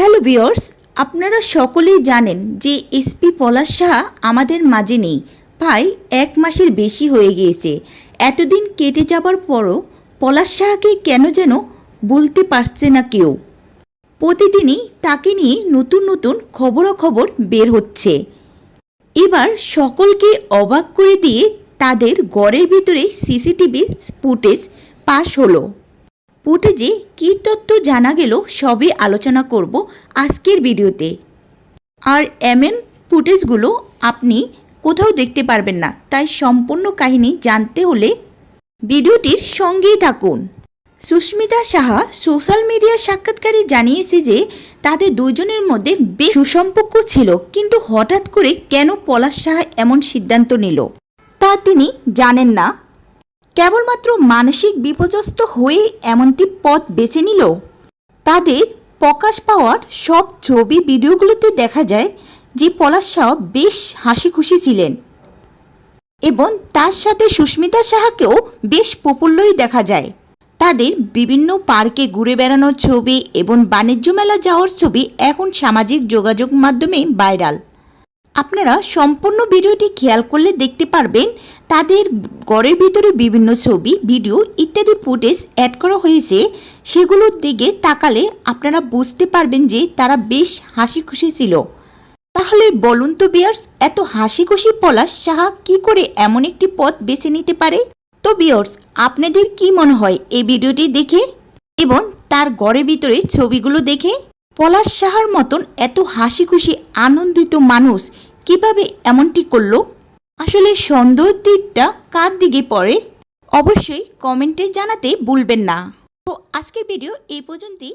Hello viewers আপনারা সকলেই জানেন যে এসপি পলাশ সাহা আমাদের মাঝে নেই। প্রায় এক মাসের বেশি হয়ে গিয়েছে। এতদিন কেটে যাবার পরও পলাশ সাহাকে কেন যেন বলতে পারছে না কেউ। প্রতিদিনই তাকে নিয়ে নতুন নতুন খবরাখবর বের হচ্ছে। এবার সকলকে অবাক করে দিয়ে তাদের ঘরের ভিতরে সিসিটিভি ফুটেজ পাশ হলো। ফুটেজে কী তথ্য জানা গেল সবই আলোচনা করব আজকের ভিডিওতে। আর এমএন ফুটেজগুলো আপনি কোথাও দেখতে পারবেন না, তাই সম্পূর্ণ কাহিনী জানতে হলে ভিডিওটির সঙ্গেই থাকুন। সুস্মিতা সাহা সোশ্যাল মিডিয়া সাক্ষাৎকারে জানিয়েছে যে তাদের দুজনের মধ্যে বেশ সুসম্পর্ক ছিল, কিন্তু হঠাৎ করে কেন পলাশ সাহা এমন সিদ্ধান্ত নিল, তা তিনি জানেন না। কেবলমাত্র মানসিক বিপর্যস্ত হয়ে এমনটি পথ বেছে নিল। তাদের প্রকাশ পাওয়ার সব ছবি ভিডিওগুলোতে দেখা যায় যে পলাশ শাহ বেশ হাসি খুশি ছিলেন। এবং তার সাথে সুস্মিতা সাহাকেও বেশ প্রফুল্লই দেখা যায়। তাদের বিভিন্ন পার্কে ঘুরে বেড়ানোর ছবি এবং বাণিজ্য মেলা যাওয়ার ছবি এখন সামাজিক যোগাযোগ মাধ্যমে ভাইরাল। আপনারা সম্পূর্ণ ভিডিওটি খেয়াল করলে দেখতে পারবেন তাদের ঘরের ভিতরে বিভিন্ন ছবি, ভিডিও ইত্যাদি ফুটেজ অ্যাড করা হয়েছে। সেগুলোর দিকে তাকালে আপনারা বুঝতে পারবেন যে তারা বেশ হাসি খুশি ছিল। তাহলে বলুন তো বিয়ার্স এত হাসি খুশি পলাশ সাহা কি করে এমন একটি পথ বেছে নিতে পারে? তো বিয়ার্স আপনাদের কি মনে হয় এই ভিডিওটি দেখে? এবং তার ঘরের ভিতরে ছবিগুলো দেখে? পলাশ সাহার মতন এত হাসি খুশি আনন্দিত মানুষ কীভাবে এমনটি করল? আসলে সন্দেহের দিকটা কার দিকে পড়ে? অবশ্যই কমেন্টে জানাতে ভুলবেন না। তো আজকের ভিডিও এই পর্যন্তই।